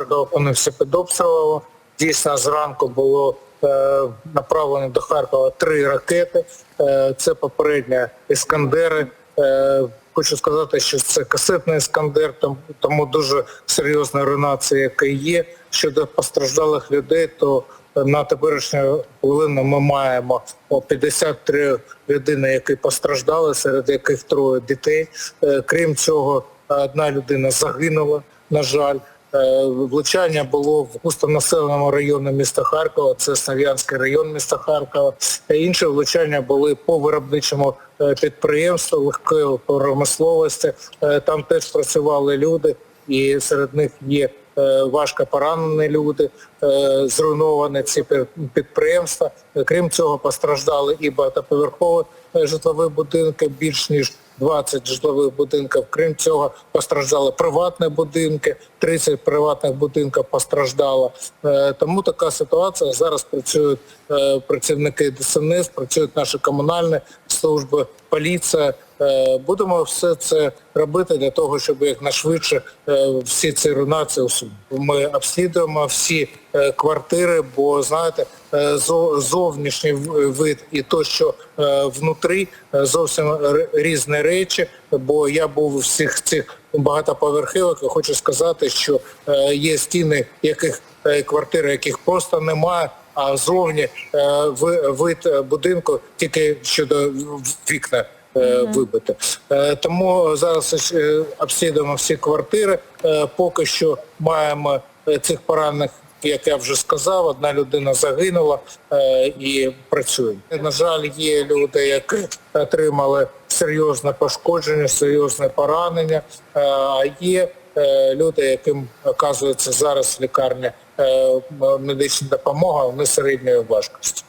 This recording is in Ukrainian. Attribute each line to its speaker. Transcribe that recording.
Speaker 1: Харкова опинився під обстрілом. Дійсно, зранку було е, направлено до Харкова три ракети. Е, це попередньо іскандери. Е, хочу сказати, що це касетний іскандер, тому дуже серйозна руйнація, яка є. Щодо постраждалих людей, то на теперішню хвилину ми маємо 53 людини, які постраждали, серед яких троє дітей. Е, Крім цього, одна людина загинула, на жаль. Е, Влучання було в густонаселеному районі міста Харкова, це Слов'янський район міста Харкова. Інші влучання були по виробничому е, підприємству легкої промисловості. Е, Там теж працювали люди, і серед них є важко поранені люди, зруйновані ці підприємства. Крім цього, постраждали і багатоповерхові житлові будинки, більш ніж 20 житлових будинків. Крім цього, постраждали приватні будинки, 30 приватних будинків постраждало. Е, Тому така ситуація. Зараз працюють е, працівники ДСНС, працюють наші комунальні служби, поліція. Е, Будемо все це робити для того, щоб якнайшвидше е, всі ці руйнації. Ми обслідуємо всі е, квартири, бо знаєте, зовнішній вид і то, що внутрі, зовсім різні речі. Бо я був у всіх цих багатоповерхівок і хочу сказати, що є стіни, яких квартири, яких просто немає. А зовні вид будинку тільки щодо вікна вибити. Е, Тому зараз е, обслідуємо всі квартири. Е, Поки що маємо е, цих поранених, як я вже сказав, одна людина загинула е, і працює. На жаль, є люди, які отримали серйозне пошкодження, серйозне поранення, е, а є е, люди, яким оказується зараз е, медична допомога, вони середньої важкості.